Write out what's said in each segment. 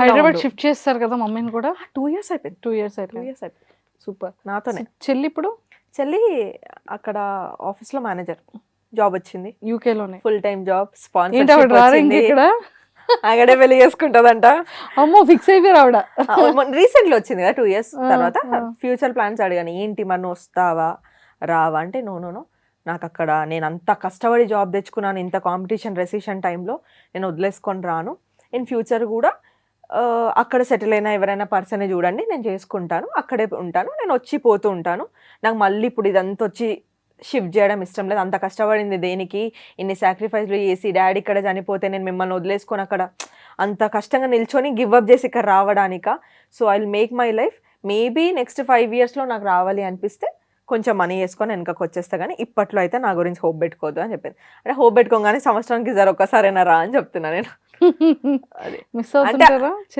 Hyderabad shift చేస్తారు కదా మమ్మీని కూడా? టూ ఇయర్స్ అయిపోయింది. టూ ఇయర్స్ టూ అయిపోయింది ఇయర్స్ అయిపోయింది. సూపర్ నాతోనే. చెల్లి ఇప్పుడు? చెల్లి అక్కడ ఆఫీస్లో మేనేజర్. జాబ్ వచ్చింది. యూకే లోనే. ఫుల్ టైం జాబ్ రారు ఇంక ఇక్కడ? అక్కడే పెళ్ళి చేసుకుంటదంట. అమ్మో ఫిక్స్ అయిపోయారు ఆవిడ. రీసెంట్లీ వచ్చింది కదా టూ ఇయర్స్ తర్వాత. ఫ్యూచర్ ప్లాన్స్ అడిగాను. ఏంటి నువ్వు వస్తావా రావా? అంటే నో నో నో నాకు అక్కడ నేను అంత కష్టపడి జాబ్ తెచ్చుకున్నాను ఇంత కాంపిటీషన్ రెసిషన్ టైంలో నేను వదిలేసుకొని రాను. ఇన్ ఫ్యూచర్ కూడా అక్కడ సెటిల్ అయిన ఎవరైనా పర్సన్ చూడండి నేను చేసుకుంటాను అక్కడే ఉంటాను నేను వచ్చి పోతూ ఉంటాను. నాకు మళ్ళీ ఇప్పుడు ఇదంతా వచ్చి షిఫ్ట్ చేయడం ఇష్టం లేదు. అంత కష్టపడింది దేనికి? ఇన్ని సాక్రిఫైస్లు చేసి డాడీ ఇక్కడ చనిపోతే నేను మిమ్మల్ని వదిలేసుకొని అక్కడ అంత కష్టంగా నిల్చొని గివ్అప్ చేసి ఇక్కడ రావడానిక? So I will make my life maybe next five ఇయర్స్లో నాకు రావాలి అనిపిస్తే కొంచెం మనీ వేసుకొని వెనకకి వచ్చేస్తా కానీ ఇప్పట్లో అయితే నా గురించి హోప్ పెట్టుకోవద్దు అని చెప్పింది. అంటే హోప్ పెట్టుకోగానే సంవత్సరానికి జర ఒక్కసారైనా రా అని చెప్తున్నా నేను.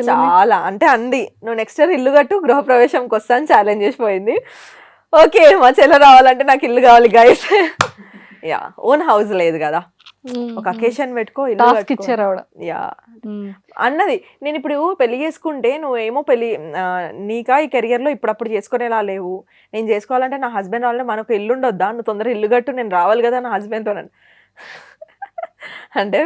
చాలా. అంటే అంది. నువ్వు నెక్స్ట్ ఇయర్ ఇల్లు కట్టు గృహప్రవేశంకి వస్తాను ఛాలెంజ్ చేసిపోయింది. ఓకే మా చెల్లె రావాలంటే నాకు ఇల్లు కావాలి గైస్ యా ఓన్ హౌస్ లేదు కదా. ఒక అకేషన్ పెట్టుకో ఇల్లు. ఇచ్చారు ఆవిడ. యా. అన్నది నేను ఇప్పుడు పెళ్ళి చేసుకుంటే నువ్వేమో పెళ్ళి నీకా ఈ కెరియర్లో ఇప్పుడప్పుడు చేసుకునేలా లేవు. నేను చేసుకోవాలంటే నా హస్బెండ్ వాళ్ళని మనకు ఇల్లు ఉండొద్దా నువ్వు తొందరగా ఇల్లు కట్టు నేను రావాలి కదా నా హస్బెండ్తో అంటే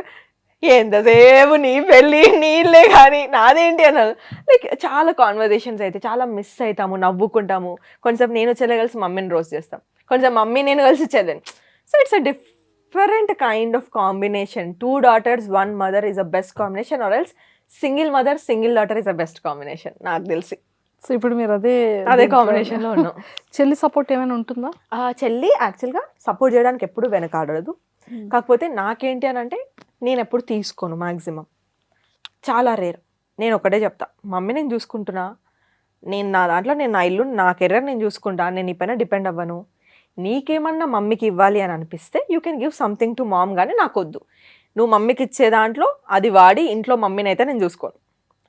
ఎంతసేపు నీ పెళ్ళి నీళ్ళే కానీ నాదేంటి అన్నారు లైక్ చాలా కాన్వర్జేషన్స్ అయితే చాలా మిస్ అవుతాము నవ్వుకుంటాము. కొంచెం నేను చెల్లె కలిసి మమ్మీని రోజ్ చేస్తాం. కొంచెం మమ్మీ నేను కలిసి చెల్లెని. So it's a different kind of combination two daughters one mother is a best combination or else single mother single daughter is a best combination నాకు తెలిసి. సో ఇప్పుడు మీరు అదే అదే కాంబినేషన్లో ఉన్నాం. చెల్లి సపోర్ట్ ఏమైనా ఉంటుందా? ఆ చెల్లి యాక్చువల్గా సపోర్ట్ చేయడానికి ఎప్పుడు వెనకాడదు. కాకపోతే నాకేంటి అని అంటే నేను ఎప్పుడు తీసుకోను మ్యాక్సిమం చాలా రేర్. నేను ఒకటే చెప్తా. మమ్మీ నేను చూసుకుంటున్నా. నేను నా దాంట్లో నేను నా ఇల్లు నా కెరీర్ నేను చూసుకుంటా. నేను నీ పైన డిపెండ్ అవ్వను. నీకేమన్నా మమ్మీకి ఇవ్వాలి అని అనిపిస్తే you can give something to mom కానీ నాకు వద్దు నువ్వు మమ్మీకి ఇచ్చే దాంట్లో అది వాడి ఇంట్లో మమ్మీని అయితే నేను చూసుకోను.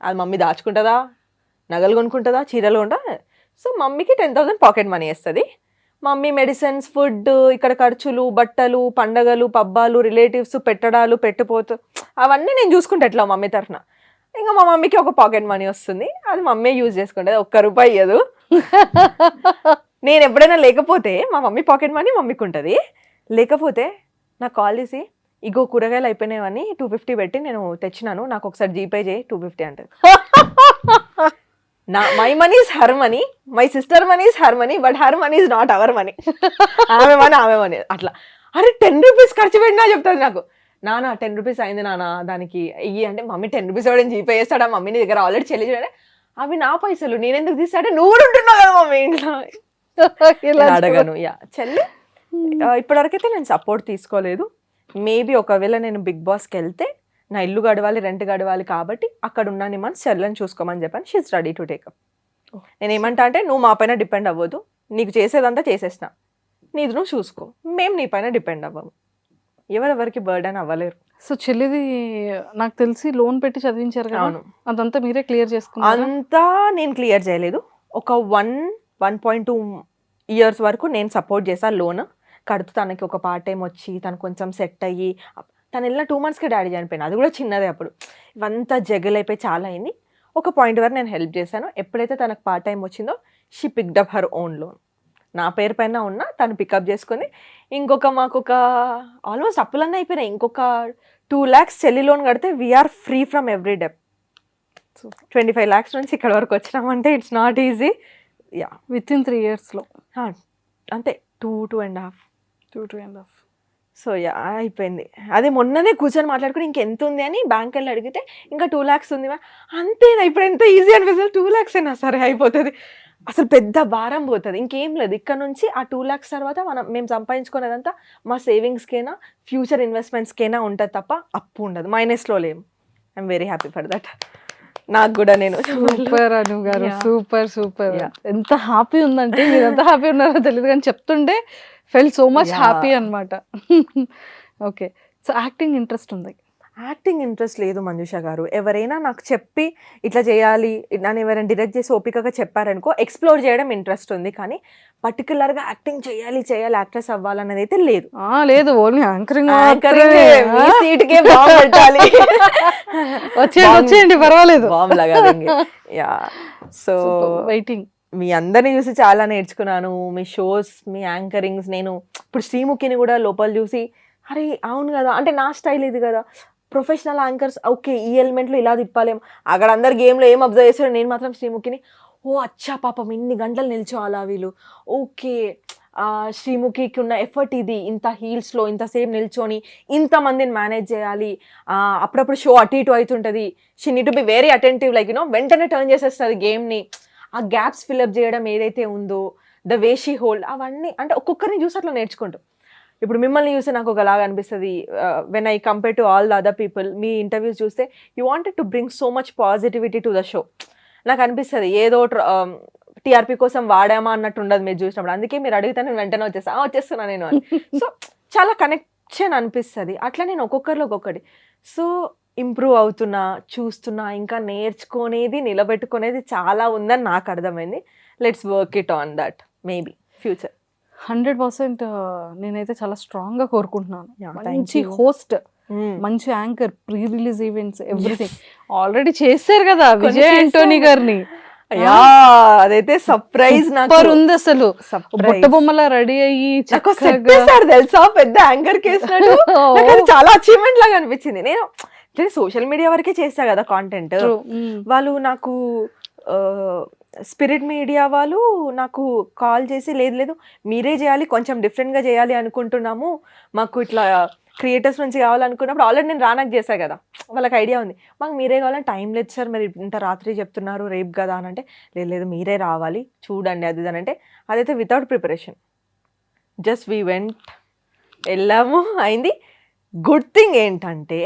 అది మమ్మీ దాచుకుంటుందా? నగలు కొనుక్కుంటుందా? చీరలు కొంటా సో మమ్మీకి టెన్ థౌసండ్ పాకెట్ మనీ వేస్తుంది. మమ్మీ మెడిసిన్స్ ఫుడ్ ఇక్కడ ఖర్చులు బట్టలు పండగలు పబ్బాలు రిలేటివ్స్ పెట్టడాలు పెట్టిపోతూ అవన్నీ నేను చూసుకుంటా ఎట్లా మమ్మీ తరఫున? ఇంకా మా మమ్మీకి ఒక పాకెట్ మనీ వస్తుంది. అది మమ్మీ యూజ్ చేసుకుంటుంది. ఒక్క రూపాయి ఇయ్యదు. నేను ఎప్పుడైనా లేకపోతే మా మమ్మీ పాకెట్ మనీ మమ్మీకి ఉంటుంది లేకపోతే నాకు కాల్ చేసి ఇగో కూరగాయలు అయిపోయినాయని టూ ఫిఫ్టీ పెట్టి నేను తెచ్చినాను. నాకు ఒకసారి జీపే చేయి టూ ఫిఫ్టీ అంటది. నా my money is her money my sister money is her money but her money is not our money ఆమె మనీ ఆమె మనీ అట్లా. అరే టెన్ రూపీస్ ఖర్చు పెట్టినా చెప్తాది నాకు. నానా టెన్ రూపీస్ అయింది నానా దానికి ఇయ్యి అంటే మమ్మీ టెన్ రూపీస్ ఎవడని జీపే చేస్తాడా? మమ్మీ నీ దగ్గర ఆల్రెడీ చెల్లి అవి నా పైసలు నేను ఎందుకు తీస్తాడే నువ్వు కూడా ఉంటున్నావు కదా మమ్మీ ఇంట్లో. అడగను యా. చెల్లి ఆ, ఇప్పటివరకైతే నేను సపోర్ట్ తీసుకోలేదు. మేబీ ఒకవేళ నేను బిగ్ బాస్కి వెళ్తే నా ఇల్లు గడవాలి రెంట్ గడవాలి కాబట్టి అక్కడ ఉన్నాను మన చెల్లెని చూసుకోమని చెప్పాను షీఈ్ రెడీ టు టేకప్ నేను ఏమంటా అంటే నువ్వు మా పైన డిపెండ్ అవ్వదు నీకు చేసేదంతా చేసేసిన నీది నువ్వు చూసుకో. మేము నీ పైన డిపెండ్ అవ్వము. ఎవరెవరికి బర్డెన్ అవ్వలేరు. సో చెల్లిది నాకు తెలిసి లోన్ పెట్టి చదివించారు కదా. అవును. అదంతా మీరే క్లియర్ చేసుకున్నారు? అంతా నేను క్లియర్ చేయలేదు. ఒక one one point two years వరకు నేను సపోర్ట్ చేసా లోన్ కడుతూ తనకి ఒక పార్ట్ టైం వచ్చి తను కొంచెం సెట్ అయ్యి తను వెళ్ళిన టూ మంత్స్కి డాడీ చనిపోయింది అది కూడా చిన్నదే అప్పుడు. ఇవంతా జగల్ అయిపోయి చాలా అయింది. ఒక పాయింట్ వరకు నేను హెల్ప్ చేశాను. ఎప్పుడైతే తనకు పార్ట్ టైం వచ్చిందో she picked up her own loan నా పేరు పైన ఉన్న తను పికప్ చేసుకొని ఇంకొక మాకు ఒక ఆల్మోస్ట్ అప్పులన్నీ అయిపోయినాయి. ఇంకొక టూ ల్యాక్స్ చెల్లి లోన్ కడితే we're free from every debt twenty five lakhs నుంచి ఇక్కడ వరకు వచ్చినామంటే it's not easy yeah within three ఇయర్స్లో. అంతే. Two two and half two two and half so yeah అయిపోయింది. అదే మొన్ననే కూర్చొని మాట్లాడుకుని ఇంకెంత ఉంది అని బ్యాంక్ వెళ్ళి అడిగితే ఇంకా టూ ల్యాక్స్ ఉంది అంతేనా ఇప్పుడు ఎంత ఈజీ అనిపిస్తుంది. టూ ల్యాక్స్ అయినా సరే అయిపోతుంది. అసలు పెద్ద భారం పోతుంది. ఇంకేం లేదు. ఇక్కడ నుంచి ఆ టూ ల్యాక్స్ తర్వాత మనం మేము సంపాదించుకునేదంతా మా సేవింగ్స్కైనా ఫ్యూచర్ ఇన్వెస్ట్మెంట్స్కైనా ఉంటుంది తప్ప అప్పు ఉండదు. మైనస్లో లేము I'm very happy for that. నాకు కూడా నేను సూపర్ అను గారు. Super super. ఎంత హ్యాపీ ఉందంటే మీరు ఎంత హ్యాపీ ఉన్నారో తెలియదు కానీ చెప్తుంటే ఫెల్ సో మచ్. హ్యాపీ అన్నమాట. ఓకే సో యాక్టింగ్ ఇంట్రెస్ట్ ఉంది. యాక్టింగ్ ఇంట్రెస్ట్ లేదు మంజుష గారు. ఎవరైనా నాకు చెప్పి ఇట్లా చేయాలి నన్ను ఎవరైనా డిరెక్ట్ చేసి ఓపికగా చెప్పారనుకో ఎక్స్ప్లోర్ చేయడం ఇంట్రెస్ట్ ఉంది. కానీ పర్టికులర్గా యాక్టింగ్ చేయాలి చేయాలి యాక్ట్రెస్ అవ్వాలన్నది అయితే లేదు. లేదు. ఓన్లీ యాంకరింగ్ సీటుకే పెట్టాలి. వచ్చేయండి వచ్చేయండి పర్వాలేదు. యా సో వెయిటింగ్ మీ అందరిని చూసి చాలా నేర్చుకున్నాను. మీ షోస్ మీ యాంకరింగ్స్ నేను ఇప్పుడు శ్రీముఖిని కూడా లోపల చూసి అరే అవును కదా అంటే నా స్టైల్ ఇది కదా. ప్రొఫెషనల్ యాంకర్స్ ఓకే ఈ ఎలిమెంట్లో ఇలా తిప్పాలేం. అక్కడ అందరు గేమ్లో ఏం అబ్జర్వ్ చేస్తారో నేను మాత్రం శ్రీముఖిని ఓ అచ్చా పాపం ఇన్ని గంటలు నిల్చోవాలా వీళ్ళు. ఓకే శ్రీముఖికి ఉన్న ఎఫర్ట్ ఇది ఇంత హీల్స్లో ఇంతసేపు నిల్చొని ఇంతమందిని మేనేజ్ చేయాలి. అప్పుడప్పుడు షో అటు ఇటు అవుతుంటుంది. She need to be very attentive like you know వెంటనే టర్న్ చేసేస్తుంది గేమ్ని ఆ గ్యాప్స్ ఫిల్అప్ చేయడం ఏదైతే ఉందో ద వేషీ హోల్డ్ అవన్నీ అంటే ఒక్కొక్కరిని చూసి అట్లా నేర్చుకుంటాం. ఇప్పుడు మిమ్మల్ని చూస్తే నాకు ఒకలాగా అనిపిస్తుంది when I compare to all the other people me interviews చూస్తే you wanted to bring so much positivity to the show నాకు అనిపిస్తుంది ఏదో టీఆర్పీ కోసం వాడామా అన్నట్టు ఉండదు మీరు చూసినప్పుడు. అందుకే మీరు అడిగితే నేను వెంటనే వచ్చేస్తా "ఆ, వచ్చేస్తున్నా నేను సో చాలా కనెక్షన్ అనిపిస్తుంది. అట్లా నేను ఒక్కొక్కరిలో ఒక్కొక్కటి. సో ఇంప్రూవ్ అవుతున్నా చూస్తున్నా ఇంకా నేర్చుకునేది నిలబెట్టుకునేది చాలా ఉందని నాకు అర్థమైంది. Let's work it on that maybe future hundred percent నేనైతే చాలా స్ట్రాంగ్గా కోరుకుంటున్నాను మంచి. హోస్ట్ మంచి anchor pre release events everything already చేశారు కదా విజయ్ ఆంటోనీ. గారిని. యా అదైతే సర్ప్రైజ్ నాకు. ఉంది అసలు. బుట్ట బొమ్మలా రెడీ అయ్యి చక్కగా తెలుసా? పెద్ద యాంకర్ అది చాలా అచీవ్మెంట్ లాగా అనిపించింది. నేను సోషల్ మీడియా వరకే చేసా కదా కాంటెంట్ True. Mm. వాళ్ళు నాకు స్పిరిట్ మీడియా వాళ్ళు నాకు కాల్ చేసి లేదు లేదు మీరే చేయాలి కొంచెం డిఫరెంట్గా చేయాలి అనుకుంటున్నాము. మాకు ఇట్లా క్రియేటర్స్ నుంచి కావాలనుకున్నప్పుడు ఆల్రెడీ నేను రానాకు చేశా కదా. వాళ్ళకి ఐడియా ఉంది. మాకు మీరే కావాలని టైం లేదు సార్ మరి ఇంత రాత్రి చెప్తున్నారు రేపు కదా అని అంటే లేదు లేదు మీరే రావాలి చూడండి అది ఇది అని అంటే అదైతే without preparation just we went వెళ్ళాము అయింది. గుడ్ థింగ్ ఏంటంటే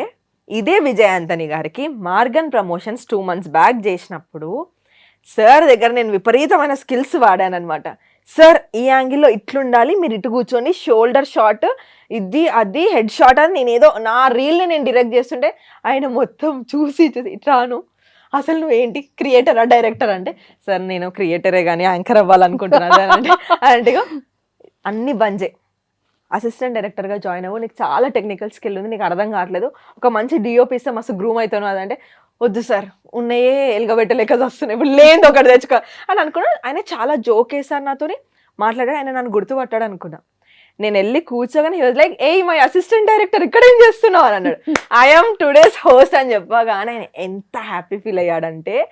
ఇదే విజయాంతని గారికి Maargan promotions two months back చేసినప్పుడు సార్ దగ్గర నేను విపరీతమైన స్కిల్స్ వాడానమాట సార్ ఈ యాంగిల్లో ఇట్లుండాలి మీరు ఇటు కూర్చొని షోల్డర్ షాట్ ఇది అది హెడ్ షాట్ అని నేను ఏదో నా రీల్ని నేను డిరెక్ట్ చేస్తుంటే ఆయన మొత్తం చూసి చూసి ఇట్లాను అసలు నువ్వు ఏంటి? క్రియేటరా డైరెక్టర్? అంటే సార్ నేను క్రియేటరే కానీ యాంకర్ అవ్వాలనుకుంటున్నాను. అంటే అంటే అన్ని బంజే. అసిస్టెంట్ డైరెక్టర్గా జాయిన్ అవ్వు. నీకు చాలా టెక్నికల్ స్కిల్ ఉంది నీకు అర్థం కావట్లేదు. ఒక మంచి డిఓపిస్తే మస్తు గ్రూమ్ అవుతాను అదంటే వద్దు సార్ ఉన్నాయే ఎలుగబెట్టలేక వస్తున్నాయి. ఇప్పుడు లేదు ఒకటి తెచ్చుకో అని అనుకున్నాను. ఆయన చాలా జోక్ వేసారు నాతోని మాట్లాడాడు ఆయన నన్ను గుర్తుపట్టాడు అనుకున్నా. నేను వెళ్ళి కూర్చోగానే like a my assistant director ఇక్కడ ఏం చేస్తున్నావు? అని అన్నాడు. ఐఎమ్ టుడేస్ హోస్ట్ అని చెప్పగానే ఆయన ఎంత హ్యాపీ ఫీల్ అయ్యాడంటే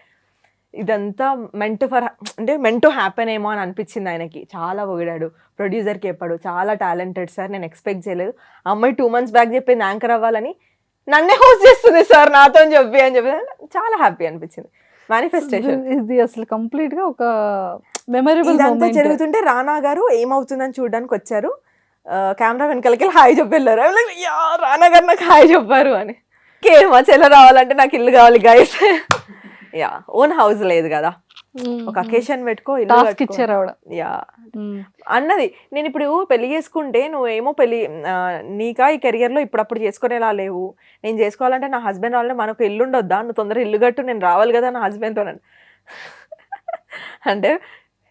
ఇదంతా మెంట్ ఫర్ అంటే మెంట్ హ్యాపెన్ ఏమో అని అనిపించింది ఆయనకి. చాలా పొగిడాడు. ప్రొడ్యూసర్కి చెప్పాడు. చాలా టాలెంటెడ్ సార్ నేను ఎక్స్పెక్ట్ చేయలేదు. అమ్మాయి టూ మంత్స్ బ్యాక్ చెప్పింది యాంకర్ అవ్వాలని నన్నే హోస్ట్ చేస్తుంది సార్ నాతో చెప్పి అని చెప్పి. చాలా హ్యాపీ అనిపించింది. మేనిఫెస్టేషన్ ఇది అసలు కంప్లీట్గా ఒక మెమరబుల్ ఇదంతా జరుగుతుంటే రానా గారు ఏమవుతుందని చూడడానికి వచ్చారు. కెమెరా వెనకాలకి హాయ్ చెప్పి వెళ్ళారు రానా గారు నాకు హాయ్ చెప్పారు అని. కేమా చెల్ల రావాలంటే నాకు ఇల్లు కావాలి గైస్ యా ఓన్ హౌస్ లేదు కదా. ఒక అకేషన్ పెట్టుకో టాస్క్. ఇచ్చారు ఆవిడ. యా. అన్నది నేను ఇప్పుడు పెళ్ళి చేసుకుంటే నువ్వేమో పెళ్ళి నీకా ఈ కెరియర్లో ఇప్పుడప్పుడు చేసుకునేలా లేవు. నేను చేసుకోవాలంటే నా హస్బెండ్ వాళ్ళని మనకు ఇల్లు ఉండొద్దా నువ్వు తొందర ఇల్లు కట్టు నేను రావాలి కదా నా హస్బెండ్తో అంటే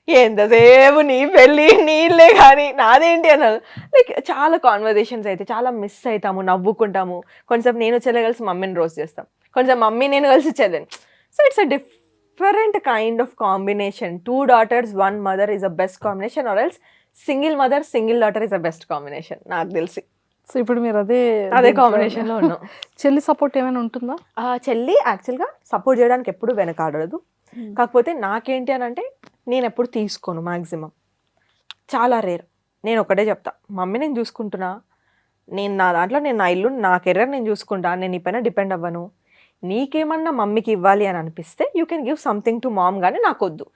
ఎంతసేపు నీ పెళ్ళి నీళ్ళే కానీ నాదేంటి? అన్నారు లైక్ చాలా కాన్వర్జేషన్స్ అయితే చాలా మిస్ అవుతాము నవ్వుకుంటాము. కొంచెం నేను చెల్లె కలిసి మమ్మీని రోస్ట్ చేస్తాం. కొంచెం మమ్మీ నేను కలిసి చెల్లెని. So it's a different kind of combination two daughters one mother is a best combination or else single mother single daughter is a best combination నాకు తెలిసి. సో ఇప్పుడు మీరు అదే అదే కాంబినేషన్లో ఉన్నాం. చెల్లి సపోర్ట్ ఏమైనా ఉంటుందా? ఆ చెల్లి యాక్చువల్గా సపోర్ట్ చేయడానికి ఎప్పుడు వెనకాడదు. కాకపోతే నాకేంటి అని అంటే నేను ఎప్పుడు తీసుకోను మ్యాక్సిమం చాలా రేర్ నేను ఒకటే చెప్తా. మమ్మీ నేను చూసుకుంటున్నా. నేను నా దాంట్లో నేను నా ఇల్లు నా కెరీర్ నేను చూసుకుంటా. నేను నీ పైన డిపెండ్ అవ్వను. నీకేమన్నా మమ్మీకి ఇవ్వాలి అని అనిపిస్తే you can give something to mom కానీ నాకు వద్దు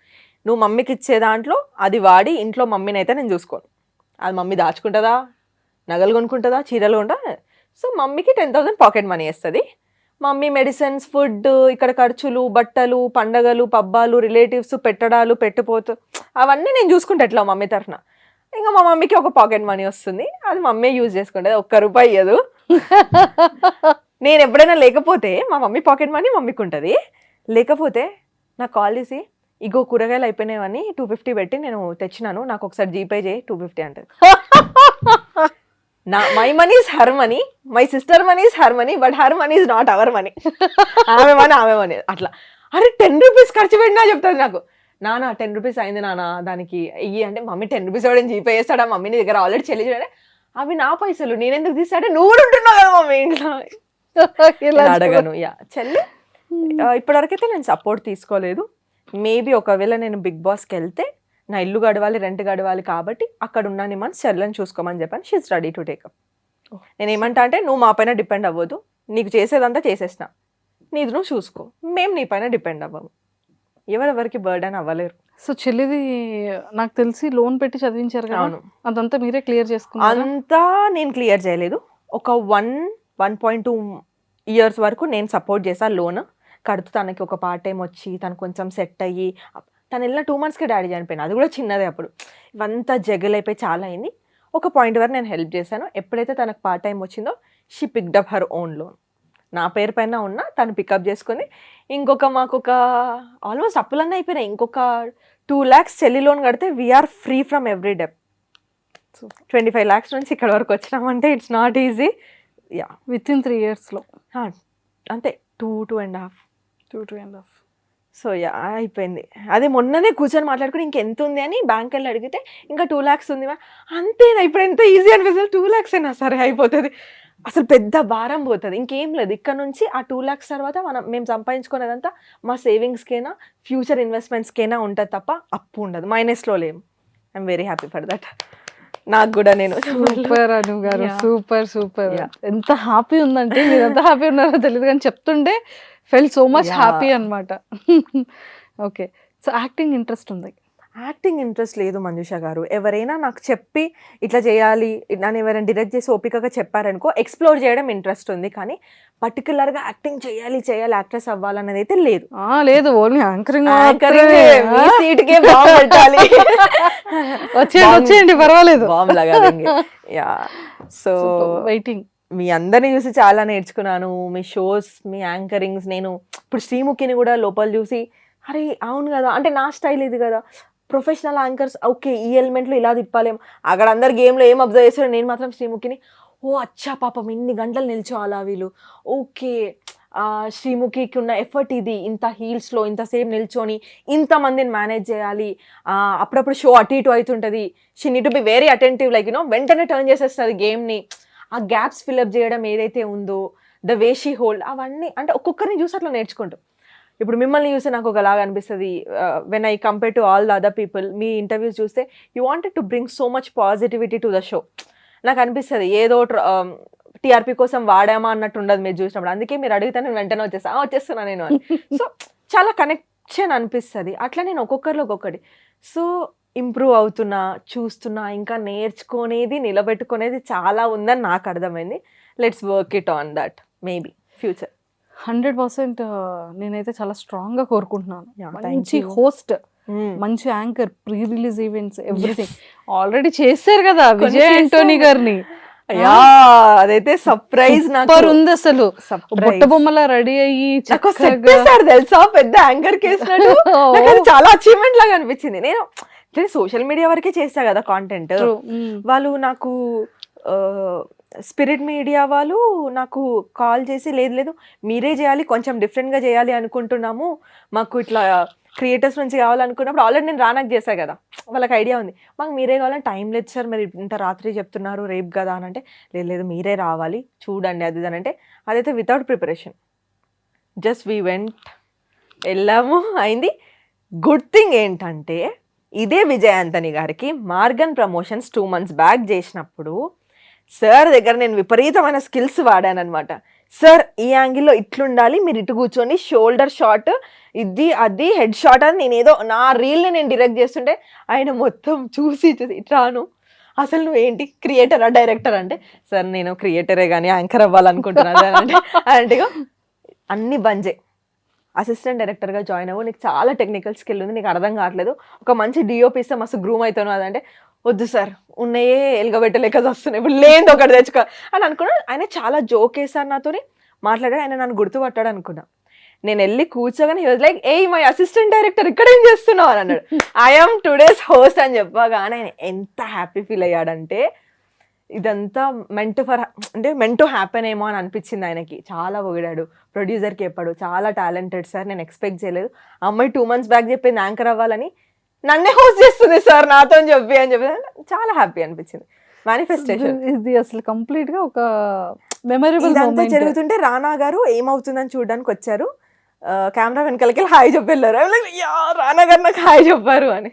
నువ్వు మమ్మీకి ఇచ్చే దాంట్లో అది వాడి ఇంట్లో మమ్మీని అయితే నేను చూసుకోను. అది మమ్మీ దాచుకుంటుందా? నగలు కొనుక్కుంటుందా? చీరలు కొంటా సో మమ్మీకి టెన్ థౌసండ్ పాకెట్ మనీ వేస్తుంది. మమ్మీ మెడిసిన్స్ ఫుడ్ ఇక్కడ ఖర్చులు బట్టలు పండగలు పబ్బాలు రిలేటివ్స్ పెట్టడాలు పెట్టిపోతూ అవన్నీ నేను చూసుకుంటా ఎట్లా మమ్మీ తరఫున. ఇంకా మా మమ్మీకి ఒక పాకెట్ మనీ వస్తుంది. అది మమ్మీ యూజ్ చేసుకుంటుంది. ఒక్క రూపాయి ఇయ్యదు. నేను ఎప్పుడైనా లేకపోతే మా మమ్మీ పాకెట్ మనీ మమ్మీకి ఉంటుంది లేకపోతే నాకు కాల్ చేసి ఇగో కూరగాయలు అయిపోయినాయని టూ ఫిఫ్టీ పెట్టి నేను తెచ్చినాను నాకు ఒకసారి జీపే చేయి టూ ఫిఫ్టీ అంటది. నా my money is her money my sister money is her money but her money is not our money ఆమె మనీ ఆమె మనీ అట్లా. అరే టెన్ రూపీస్ ఖర్చు పెట్టినా చెప్తుంది నాకు. నానా టెన్ రూపీస్ అయింది నాన్న దానికి ఇయ్యి. అంటే మమ్మీ టెన్ రూపీస్ ఎవడని జీపే చేస్తాడా? మమ్మీ నీ దగ్గర ఆల్రెడీ చెల్లించాడే అవి నా పైసలు నేను ఎందుకు తీసాడే నువ్వు ఉంటున్నావు కదా మమ్మీ ఇంట్లో. ఇలా అడగను. యా చెల్లి ఆ, ఇప్పటివరకైతే నేను సపోర్ట్ తీసుకోలేదు. మేబీ ఒకవేళ నేను బిగ్ బాస్కి వెళ్తే నా ఇల్లు గడవాలి రెంట్ గడవాలి కాబట్టి అక్కడ ఉన్నాను మన చెల్లెని చూసుకోమని చెప్పాను షీఈ్ రెడీ టు టేకప్ నేను ఏమంటా అంటే నువ్వు మా పైన డిపెండ్ అవ్వదు నీకు చేసేదంతా చేసేసిన. నీది నువ్వు చూసుకో. మేము నీ పైన డిపెండ్ అవ్వము. ఎవరెవరికి బర్డెన్ అవ్వలేరు. సో చెల్లిది నాకు తెలిసి లోన్ పెట్టి చదివించారు అవును. అదంతా మీరే క్లియర్ చేసుకున్నారు? అంతా నేను క్లియర్ చేయలేదు. ఒక one one point two years వరకు నేను సపోర్ట్ చేశాను లోన్ కడుతూ తనకి ఒక పార్ట్ టైం వచ్చి తను కొంచెం సెట్ అయ్యి తను వెళ్ళిన టూ మంత్స్కి డాడీ చనిపోయింది. అది కూడా చిన్నదే అప్పుడు. ఇవంతా జగలైపోయి చాలా అయింది. ఒక పాయింట్ వరకు నేను హెల్ప్ చేశాను. ఎప్పుడైతే తనకు పార్ట్ టైం వచ్చిందో she picked up her own loan నా పేరు పైన ఉన్న తను పికప్ చేసుకుంది ఇంకొక మాకు ఒక ఆల్మోస్ట్ అప్పులన్నీ అయిపోయినాయి. ఇంకొక టూ ల్యాక్స్ సెల్లి లోన్ కడితే we are free from every debt twenty five lakhs నుంచి ఇక్కడ వరకు వచ్చినామంటే it's not easy yeah with in three ఇయర్స్లో అంతే two two and half two two and half so yeah అయిపోయింది. అదే మొన్ననే కూర్చొని మాట్లాడుకుని ఇంకెంత ఉంది అని బ్యాంక్ వెళ్ళి అడిగితే ఇంకా టూ ల్యాక్స్ ఉంది అంతేనా ఇప్పుడు ఎంత ఈజీ అనిపిస్తుంది? టూ ల్యాక్స్ అయినా సరే అయిపోతుంది. అసలు పెద్ద భారం పోతుంది. ఇంకేం లేదు. ఇక్కడ నుంచి ఆ టూ ల్యాక్స్ తర్వాత మనం మేము సంపాదించుకునేదంతా మా సేవింగ్స్కైనా ఫ్యూచర్ ఇన్వెస్ట్మెంట్స్కైనా ఉంటుంది తప్ప అప్పు ఉండదు. మైనస్లో లేము I'm very happy for that నాకు కూడా నేను సూపర్ అను గారు. Super super. ఎంత హ్యాపీ ఉందంటే మీరు ఎంత హ్యాపీ ఉన్నారో తెలియదు కానీ చెప్తుంటే ఫెల్ సో మచ్. హ్యాపీ అన్నమాట ఓకే సో యాక్టింగ్ ఇంట్రెస్ట్ ఉంది యాక్టింగ్ ఇంట్రెస్ట్ లేదు మంజుష గారు. ఎవరైనా నాకు చెప్పి ఇట్లా చేయాలి నన్ను ఎవరైనా డిరెక్ట్ చేసి ఓపికగా చెప్పారనుకో ఎక్స్ప్లోర్ చేయడం ఇంట్రెస్ట్ ఉంది. కానీ పర్టికులర్గా యాక్టింగ్ చేయాలి చేయాలి యాక్ట్రెస్ అవ్వాలన్నది అయితే లేదు. లేదు ఓన్లీ యాంకరింగ్ సీట్కే బాంబ్ పెట్టాలి. వచ్చేయండి వచ్చేయండి పర్వాలేదు. యా సో వెయిటింగ్ మీ అందరిని చూసి చాలా నేర్చుకున్నాను. మీ షోస్ మీ యాంకరింగ్స్ నేను ఇప్పుడు శ్రీముఖిని కూడా లోపల చూసి అరే అవును కదా. అంటే నా స్టైల్ ఇది కదా. ప్రొఫెషనల్ యాంకర్స్ ఓకే ఈ ఎలిమెంట్లో ఇలా తిప్పాలేం. అక్కడ అందరు గేమ్లో ఏం అబ్జర్వ్ చేస్తారో? నేను మాత్రం శ్రీముఖిని ఓ అచ్చా పాపం ఇన్ని గంటలు నిల్చోవాలా వీళ్ళు? ఓకే శ్రీముఖికి ఉన్న ఎఫర్ట్ ఇది. ఇంత హీల్స్లో ఇంతసేపు నిల్చొని ఇంతమందిని మేనేజ్ చేయాలి. అప్పుడప్పుడు షో అటు ఇటు అవుతుంటుంది. She need to be very attentive like you know వెంటనే టర్న్ చేసేస్తుంది గేమ్ని ఆ గ్యాప్స్ ఫిల్అప్ చేయడం ఏదైతే ఉందో ద వే షీ హోల్డ్ అవన్నీ అంటే ఒక్కొక్కరిని చూసి అట్లా నేర్చుకుంటాం. ఇప్పుడు మిమ్మల్ని చూస్తే నాకు ఒకలాగా అనిపిస్తుంది when I compare to all the other people me interviews చూస్తే you wanted to bring so much positivity to the show నాకు అనిపిస్తుంది ఏదో టీఆర్పీ కోసం వాడామా అన్నట్టు ఉండదు మీరు చూసినప్పుడు. అందుకే మీరు అడిగితే నేను వెంటనే వచ్చేస్తా "ఆ, వచ్చేస్తున్నా నేను అని. సో చాలా కనెక్షన్ అనిపిస్తుంది. అట్లా నేను ఒక్కొక్కరిలో ఒక్కొక్కటి. సో ఇంప్రూవ్ అవుతున్నా చూస్తున్నా ఇంకా నేర్చుకునేది నిలబెట్టుకునేది చాలా ఉందని నాకు అర్థమైంది. Let's work it on that maybe future hundred percent నేనైతే చాలా స్ట్రాంగ్గా కోరుకుంటున్నాను మంచి. హోస్ట్ మంచి anchor pre release events everything. Already చేశారు కదా విజయ్. ఆంటోనీ గారిని. యా అదైతే సర్ప్రైజ్ నాకు. ఉంది అసలు. బుట్ట బొమ్మలా రెడీ అయ్యి నాకు తెలుసా? పెద్ద యాంకర్ కేసినట్టు అది చాలా అచీవ్మెంట్ లాగా అనిపించింది. నేను సోషల్ మీడియా వరకే చేసా కదా కాంటెంట్. వాళ్ళు నాకు స్పిరిట్ మీడియా వాళ్ళు నాకు కాల్ చేసి లేదు లేదు మీరే చేయాలి కొంచెం డిఫరెంట్గా చేయాలి అనుకుంటున్నాము. మాకు ఇట్లా క్రియేటర్స్ నుంచి కావాలనుకున్నప్పుడు ఆల్రెడీ నేను రానాకు చేశాను కదా. వాళ్ళకి ఐడియా ఉంది. మాకు మీరే కావాలని టైం లేదు సార్ మరి ఇంత రాత్రి చెప్తున్నారు రేపు కదా అని అంటే లేదు లేదు మీరే రావాలి చూడండి అది ఇది అని అంటే అదైతే without preparation just we went వెళ్ళాము అయింది. గుడ్ థింగ్ ఏంటంటే ఇదే విజయాంతని గారికి Maargan promotions two months back చేసినప్పుడు సార్ దగ్గర నేను విపరీతమైన స్కిల్స్ వాడానమాట సార్ ఈ యాంగిల్లో ఇట్లుండాలి మీరు ఇటు కూర్చొని షోల్డర్ షాట్ ఇది అది హెడ్ షాట్ అని నేను ఏదో నా రీల్ని నేను డిరెక్ట్ చేస్తుంటే ఆయన మొత్తం చూసి చూసి ఇట్లాను అసలు నువ్వు ఏంటి? క్రియేటరా డైరెక్టర్ అంటే సార్ నేను క్రియేటరే కానీ యాంకర్ అవ్వాలనుకుంటున్నాను అంటే అంటే అన్ని బంజే. అసిస్టెంట్ డైరెక్టర్గా జాయిన్ అవ్వు నీకు చాలా టెక్నికల్ స్కిల్ ఉంది నీకు అర్థం కావట్లేదు. ఒక మంచి డిఓపి ఇస్తే మస్తు గ్రూమ్ అవుతాను అదంటే వద్దు సార్ ఉన్నాయే ఎలగబెట్టలేక వస్తున్నాయి ఇప్పుడు లేదు ఒకటి తెచ్చుకో అని అనుకున్నాను ఆయన చాలా జోక్ వేసారు నాతోని. మాట్లాడాడు ఆయన నన్ను గుర్తుపట్టాడు అనుకున్నా. నేను వెళ్ళి కూర్చోగానే was like a my assistant director ఇక్కడ ఏం చేస్తున్నావు? అని అన్నాడు. ఐఎమ్ టుడేస్ హోస్ట్ అని చెప్పగానే ఆయన ఎంత హ్యాపీ ఫీల్ అయ్యాడంటే ఇదంతా మెంట్ ఫర్ అంటే మెంట్ హ్యాపెన్ ఏమో అని అనిపించింది ఆయనకి. చాలా పొగిడాడు. ప్రొడ్యూసర్కి చెప్పాడు చాలా టాలెంటెడ్ సార్ నేను ఎక్స్పెక్ట్ చేయలేదు. అమ్మాయి టూ మంత్స్ బ్యాక్ చెప్పింది యాంకర్ అవ్వాలని. నన్నే హోస్ట్ చేస్తుంది సార్ నాతో చెప్పి అని చెప్పి. చాలా హ్యాపీ అనిపించింది. మేనిఫెస్టేషన్ ఇది అసలు కంప్లీట్గా ఒక మెమరబుల్ ఇదంతా జరుగుతుంటే రానా గారు ఏమవుతుందని చూడడానికి వచ్చారు. కెమెరా వెనకాలకి హాయ్ చెప్పి వెళ్ళారు I'm like, "యా, రానా గారు నాకు హాయ్ చెప్పారు అని.